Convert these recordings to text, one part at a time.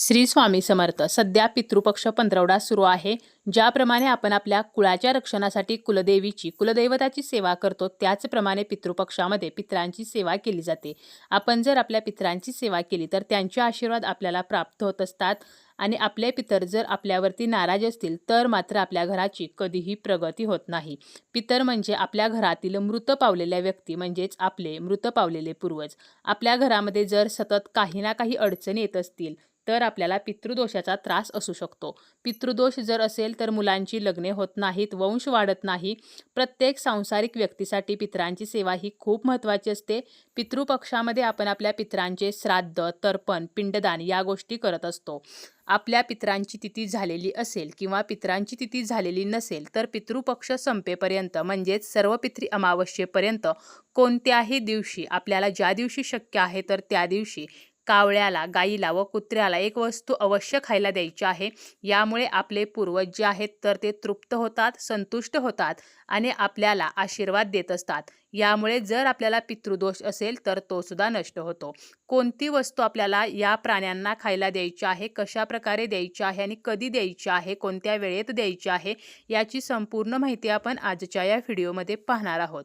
श्री स्वामी समर्थ. सध्या पितृपक्ष पंधरवडा सुरू आहे. ज्याप्रमाणे आपण आपल्या कुळाच्या रक्षणासाठी कुलदेवीची कुलदैवताची सेवा करतो त्याचप्रमाणे पितृपक्षामध्ये पितरांची सेवा केली जाते. आपण जर आपल्या पितरांची सेवा केली तर त्यांचे आशीर्वाद आपल्याला प्राप्त होत असतात. आणि आपले पितर जर आपल्यावरती नाराज असतील तर मात्र आपल्या घराची कधीही प्रगती होत नाही. पितर म्हणजे आपल्या घरातील मृत पावलेल्या व्यक्ती म्हणजेच आपले मृत पावलेले पूर्वज. आपल्या घरामध्ये जर सतत काही ना काही अडचणी येत असतील तर आपल्याला पितृदोषाचा त्रास असू शकतो. पितृदोष जर असेल तर मुलांची लग्ने होत नाहीत वंश वाढत नाही. प्रत्येक सांसारिक व्यक्तीसाठी पितरांची सेवा ही खूप महत्त्वाची असते. पितृपक्षामध्ये आपण आपल्या पितरांचे श्राद्ध तर्पण पिंडदान या गोष्टी करत असतो. आपल्या पितरांची तिथी झालेली असेल किंवा पितरांची तिथी झालेली नसेल तर पितृपक्ष संपेपर्यंत म्हणजेच सर्व पितृ अमावस्येपर्यंत कोणत्याही दिवशी आपल्याला ज्या दिवशी शक्य आहे तर त्या दिवशी कावळ्याला गाईला व कुत्र्याला एक वस्तू अवश्य खायला द्यायची आहे. यामुळे आपले पूर्वज जे आहेत तर ते तृप्त होतात संतुष्ट होतात आणि आपल्याला आशीर्वाद देत असतात. यामुळे जर आपल्याला पितृदोष असेल तर तो सुद्धा नष्ट होतो. कोणती वस्तू आपल्याला या प्राण्यांना खायला द्यायची आहे कशा प्रकारे द्यायची आहे आणि कधी द्यायची आहे कोणत्या वेळेत द्यायची आहे याची संपूर्ण माहिती आपण आजच्या या व्हिडिओमध्ये पाहणार आहोत.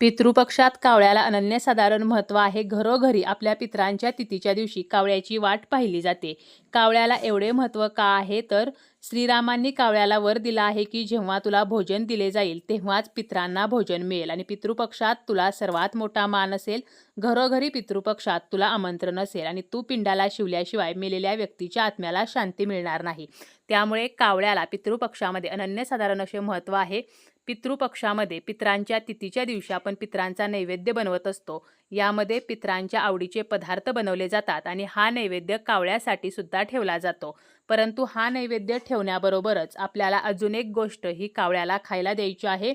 पितृपक्षात कावळ्याला अनन्यसाधारण महत्त्व आहे. घरोघरी आपल्या पितरांच्या तिथीच्या दिवशी कावळ्याची वाट पाहिली जाते. कावळ्याला एवढे महत्त्व का आहे? तर श्रीरामांनी कावळ्याला वर दिला आहे की जेव्हा तुला भोजन दिले जाईल तेव्हाच पितरांना भोजन मिळेल आणि पितृपक्षात तुला सर्वात मोठा मान असेल. घरोघरी पितृपक्षात तुला आमंत्रण असेल आणि तू पिंडाला शिवल्याशिवाय मेलेल्या व्यक्तीच्या आत्म्याला शांती मिळणार नाही. त्यामुळे कावळ्याला पितृपक्षामध्ये अनन्यसाधारण असे महत्त्व आहे. पितृपक्षामध्ये पितरांच्या तिथीच्या दिवशी आपण पितरांचा नैवेद्य बनवत असतो. यामध्ये पितरांच्या आवडीचे पदार्थ बनवले जातात आणि हा नैवेद्य कावळ्यासाठी सुद्धा ठेवला जातो. परंतु हा नैवेद्य ठेवण्याबरोबरच आपल्याला अजून एक गोष्ट ही कावळ्याला खायला द्यायची आहे.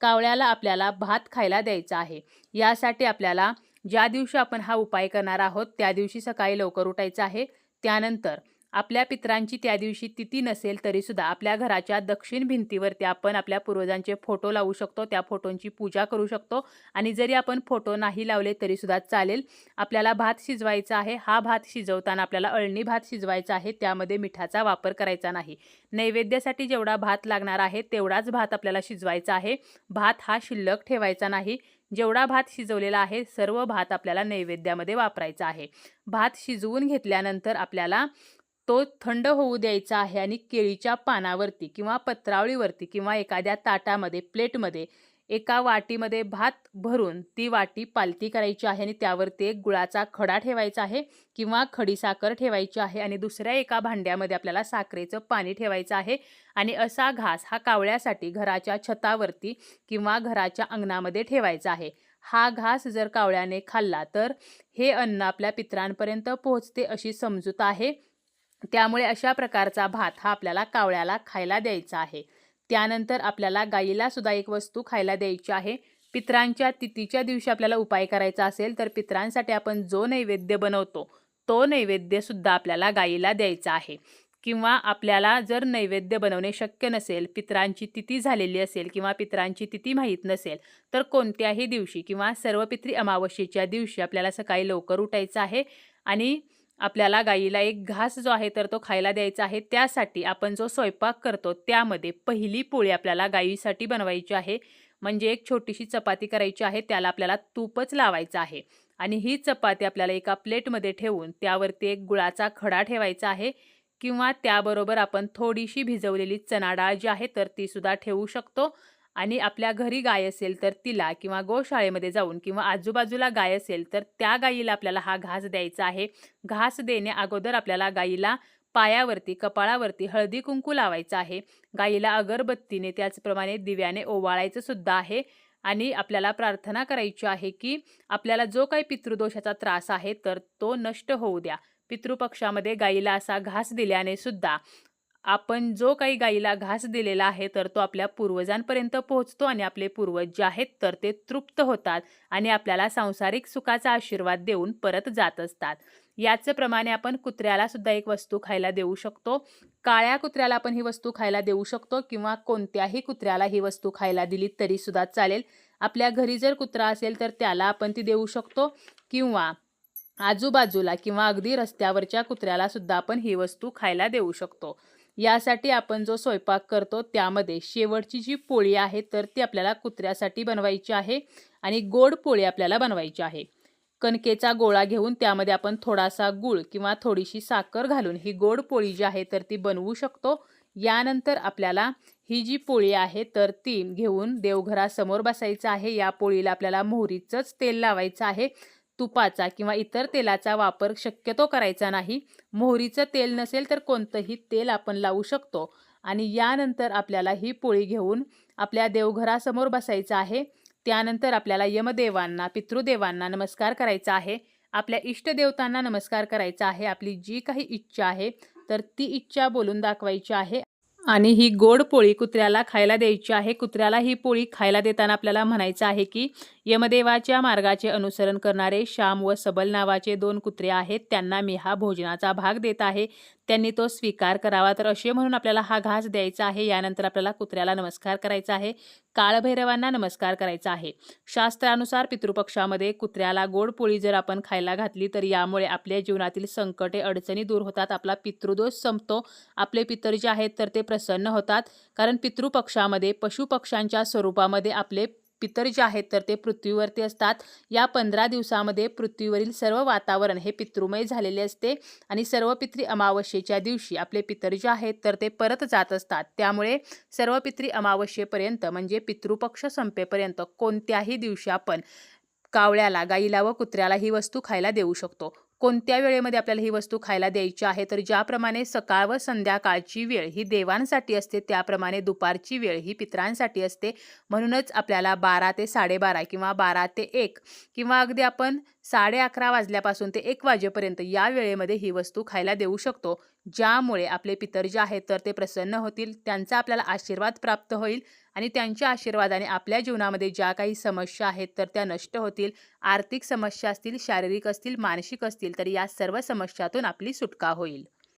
कावळ्याला आपल्याला भात खायला द्यायचा आहे. यासाठी आपल्याला ज्या दिवशी आपण हा उपाय करणार आहोत त्या दिवशी सकाळी लवकर उठायचं आहे. त्यानंतर आपल्या पित्रांची त्या दिवशी तिथी नसेल तरीसुद्धा आपल्या घराच्या दक्षिण भिंतीवरती आपण आपल्या पूर्वजांचे फोटो लावू शकतो त्या फोटोंची पूजा करू शकतो आणि जरी आपण फोटो नाही लावले तरीसुद्धा चालेल. आपल्याला भात शिजवायचा आहे हा भात शिजवताना आपल्याला अळणी भात शिजवायचा आहे त्यामध्ये मिठाचा वापर करायचा नाही. नैवेद्यासाठी जेवढा भात लागणार आहे तेवढाच भात आपल्याला शिजवायचा आहे. भात हा शिल्लक ठेवायचा नाही. जेवढा भात शिजवलेला आहे सर्व भात आपल्याला नैवेद्यामध्ये वापरायचा आहे. भात शिजवून घेतल्यानंतर आपल्याला तो थंड होऊ द्यायचा आहे आणि केळीच्या पानावरती किंवा पत्रावळीवरती किंवा एखाद्या ताटामध्ये प्लेटमध्ये एका वाटीमध्ये भात भरून ती वाटी पालती करायची आहे आणि त्यावरती एक गुळाचा खडा ठेवायचा आहे किंवा खडीसाखर ठेवायची आहे आणि दुसऱ्या एका भांड्यामध्ये आपल्याला साखरेचं पाणी ठेवायचं आहे आणि असा घास हा कावळ्यासाठी घराच्या छतावरती किंवा घराच्या अंगणामध्ये ठेवायचा आहे. हा घास जर कावळ्याने खाल्ला तर हे अन्न आपल्या पित्रांपर्यंत पोहोचते अशी समजूत आहे. त्यामुळे अशा प्रकारचा भात हा आपल्याला कावळ्याला खायला द्यायचा आहे. त्यानंतर आपल्याला गाईला सुद्धा एक वस्तू खायला द्यायची आहे. पित्रांच्या तिथीच्या दिवशी आपल्याला उपाय करायचा असेल तर पित्रांसाठी आपण जो नैवेद्य बनवतो तो नैवेद्यसुद्धा आपल्याला गाईला द्यायचा आहे. किंवा आपल्याला जर नैवेद्य बनवणे शक्य नसेल पित्रांची तिथी झालेली असेल किंवा पित्रांची तिथी माहीत नसेल तर कोणत्याही दिवशी किंवा सर्व पित्री अमावस्येच्या दिवशी आपल्याला सकाळी लवकर उठायचं आहे. आणि आपल्याला गाईला एक घास जो आहे तर तो खायला द्यायचा आहे. त्यासाठी आपण जो स्वयंपाक करतो त्यामध्ये पहिली पोळी आपल्याला गाईसाठी बनवायची आहे. म्हणजे एक छोटीशी चपाती करायची आहे त्याला आपल्याला तूपच लावायचं आहे. आणि ही चपाती आपल्याला एका प्लेटमध्ये ठेवून त्यावरती एक गुळाचा खडा ठेवायचा आहे. किंवा त्याबरोबर आपण थोडीशी भिजवलेली चणाडाळ जी आहे तर तीसुद्धा ठेवू शकतो. आणि आपल्या घरी गाय असेल तर तिला किंवा गोशाळेमध्ये जाऊन किंवा आजूबाजूला गाय असेल तर त्या गायीला आपल्याला हा घास द्यायचा आहे. घास देण्या अगोदर आपल्याला गायीला पायावरती कपाळावरती हळदी कुंकू लावायचं आहे. गायीला अगरबत्तीने त्याचप्रमाणे दिव्याने ओवाळायचं सुद्धा आहे. आणि आपल्याला प्रार्थना करायची आहे की आपल्याला जो काही पितृदोषाचा त्रास आहे तर तो नष्ट होऊ द्या. पितृपक्षामध्ये गायीला असा घास दिल्याने सुद्धा आपण जो काही गाईला घास दिलेला आहे तर तो आपल्या पूर्वजांपर्यंत पोहोचतो आणि आपले पूर्वज जे आहेत तर ते तृप्त होतात आणि आपल्याला सांसारिक सुखाचा आशीर्वाद देऊन परत जात असतात. याच प्रमाणे आपण कुत्र्याला सुद्धा एक वस्तू खायला देऊ शकतो. काळ्या कुत्र्याला आपण ही वस्तू खायला देऊ शकतो किंवा कोणत्याही कुत्र्याला ही वस्तू खायला दिली तरी सुद्धा चालेल. आपल्या घरी जर कुत्रा असेल तर त्याला आपण ती देऊ शकतो किंवा आजूबाजूला किंवा अगदी रस्त्यावरच्या कुत्र्याला सुद्धा आपण ही वस्तू खायला देऊ शकतो. यासाठी आपण जो स्वयंपाक करतो त्यामध्ये शेवटची जी पोळी आहे तर ती आपल्याला कुत्र्यासाठी बनवायची आहे आणि गोड पोळी आपल्याला बनवायची आहे. कणकेचा गोळा घेऊन त्यामध्ये आपण थोडासा गूळ किंवा थोडीशी साखर घालून ही गोड पोळी जी आहे तर ती बनवू शकतो. यानंतर आपल्याला ही जी पोळी आहे तर ती घेऊन देवघरासमोर बसायचं आहे. या पोळीला आपल्याला मोहरीचंच तेल लावायचं आहे. तुपाचा किंवा इतर तेलाचा वापर शक्यतो करायचा नाही. मोहरीचं तेल नसेल तर कोणतंही तेल आपण लावू शकतो. आणि यानंतर आपल्याला ही पोळी घेऊन आपल्या देवघरासमोर बसायचं आहे. त्यानंतर आपल्याला यमदेवांना पितृदेवांना नमस्कार करायचा आहे. आपल्या इष्टदेवतांना नमस्कार करायचा आहे. आपली जी काही इच्छा आहे तर ती इच्छा बोलून दाखवायची आहे. आणि ही गोड पोळी कुत्र्याला खायला द्यायची आहे. कुत्र्याला ही पोळी खायला देताना आपल्याला म्हणायचं आहे की यमदेवाच्या मार्गाचे अनुसरण करणारे श्याम व सबल नावाचे दोन कुत्रे आहेत. त्यांना मी हा भोजनाचा भाग देत आहे. त्यांनी तो स्वीकार करावा. तर असे म्हणून आपल्याला हा घास द्यायचा आहे. यानंतर आपल्याला कुत्र्याला नमस्कार करायचा आहे. काळभैरवांना नमस्कार करायचा आहे. शास्त्रानुसार पितृपक्षामध्ये कुत्र्याला गोड पोळी जर आपण खायला घातली तर यामुळे आपल्या जीवनातील संकटे अडचणी दूर होतात. आपला पितृदोष संपतो. आपले पितर जे आहेत तर ते प्रसन्न होतात. कारण पितृपक्षामध्ये पशुपक्ष्यांच्या स्वरूपामध्ये आपले पितर जे आहेत तर ते पृथ्वीवरती असतात. या पंधरा दिवसामध्ये पृथ्वीवरील सर्व वातावरण हे पितृमय झालेले असते आणि सर्व पितृ अमावस्येच्या दिवशी आपले पितर जे आहेत तर ते परत जात असतात. त्यामुळे सर्व पितृ अमावस्येपर्यंत म्हणजे पितृपक्ष संपेपर्यंत कोणत्याही दिवशी आपण कावळ्याला गाईला व कुत्र्याला ही वस्तू खायला देऊ शकतो. कोणत्या वेळेमध्ये आपल्याला ही वस्तू खायला द्यायची आहे? तर ज्याप्रमाणे सकाळ व संध्याकाळची वेळ ही देवांसाठी असते त्याप्रमाणे दुपारची वेळ ही पित्रांसाठी असते. म्हणूनच आपल्याला बारा ते साडेबारा किंवा बारा ते एक किंवा अगदी आपण साडे अकरा वाजल्यापासून ते एक वाजेपर्यंत या वेळेमध्ये ही वस्तू खायला देऊ शकतो. ज्यामुळे आपले पितर जे आहेत तर ते प्रसन्न होतील त्यांचा आपल्याला आशीर्वाद प्राप्त होईल आणि त्यांच्या आशीर्वादाने आपल्या जीवनामध्ये ज्या काही समस्या आहेत तर त्या नष्ट होतील. आर्थिक समस्या असतील शारीरिक असतील मानसिक असतील तर या सर्व समस्यातून आपली सुटका होईल.